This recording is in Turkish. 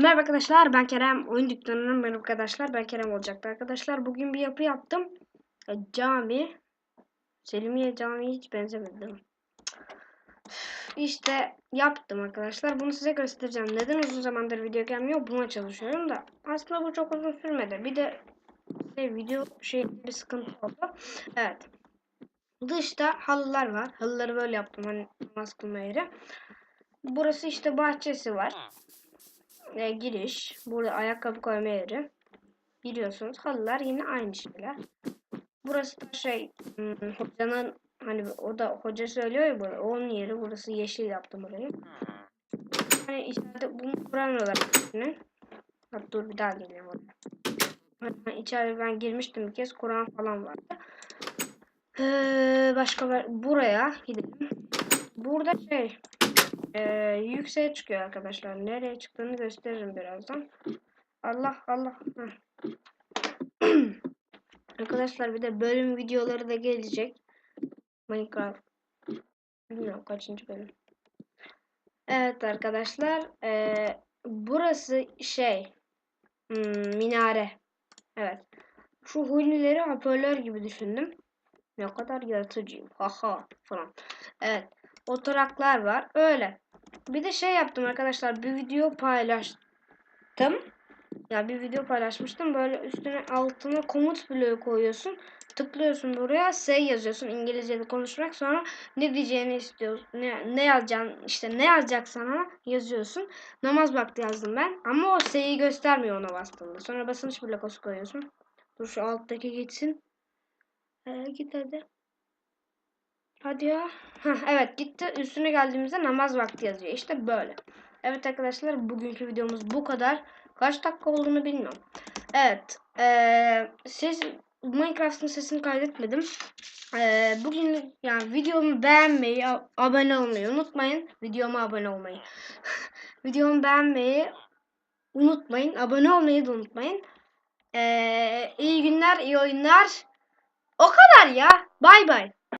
Merhaba arkadaşlar ben Kerem. Oyun dükkanının merhaba arkadaşlar ben Kerem olacaktı arkadaşlar. Bugün bir yapı yaptım. E, cami. Selimiye camiye hiç benzemedim. İşte yaptım arkadaşlar. Bunu size göstereceğim. Neden uzun zamandır video gelmiyor buna çalışıyorum da. Aslında bu çok uzun sürmedi. Bir de şey, video şey bir sıkıntı oldu. Evet. Dışta halılar var. Halıları böyle yaptım hani namaz kılma yeri. Burası işte bahçesi var e, giriş. Burada ayakkabı koyma yeri. Giriyorsunuz. Halılar yine aynı şeyler. Burası da şey hmm, hocanın hani o da hoca söylüyor ya burada. Onun yeri. Burası yeşil yaptım burayı. Hani içeride bunu kuramıyorlar. içine. Ha, dur bir daha geleyim oraya. Hani içeri ben girmiştim bir kez. Kur'an falan vardı. Ee, başka var. Buraya gidelim. Burada şey ee, yükseğe çıkıyor arkadaşlar. Nereye çıktığını gösteririm birazdan. Allah Allah. Arkadaşlar bir de bölüm videoları da gelecek. Minecraft. Bilmiyorum kaçıncı bölüm. Evet arkadaşlar. ee, burası şey. Hmm, minare. Evet. Şu hunileri hoparlör gibi düşündüm. Ne kadar yaratıcıyım. Haha falan. Evet. Oturaklar var. Öyle. Bir de şey yaptım arkadaşlar. Bir video paylaştım. Ya bir video paylaşmıştım. Böyle üstüne altına komut bloğu koyuyorsun. Tıklıyorsun buraya. S yazıyorsun. İngilizce'de konuşmak. Sonra ne diyeceğini istiyorsun. Ne, ne yazacaksın. işte ne yazacaksan ona yazıyorsun. Namaz vakti yazdım ben. Ama o S'yi göstermiyor ona bastığında. Sonra basınç blokosu koyuyorsun. Dur şu alttaki gitsin. Ee, git hadi. Hadi ya. Heh, evet gitti. Üstüne geldiğimizde namaz vakti yazıyor. İşte böyle. Evet arkadaşlar bugünkü videomuz bu kadar. Kaç dakika olduğunu bilmiyorum. Evet. Ee, ses, Minecraft'ın sesini kaydetmedim. Ee, bugün yani videomu beğenmeyi, abone olmayı unutmayın. Videoma abone olmayı. videomu beğenmeyi unutmayın. Abone olmayı da unutmayın. Ee, iyi günler, iyi oyunlar. O kadar ya. Bay bay.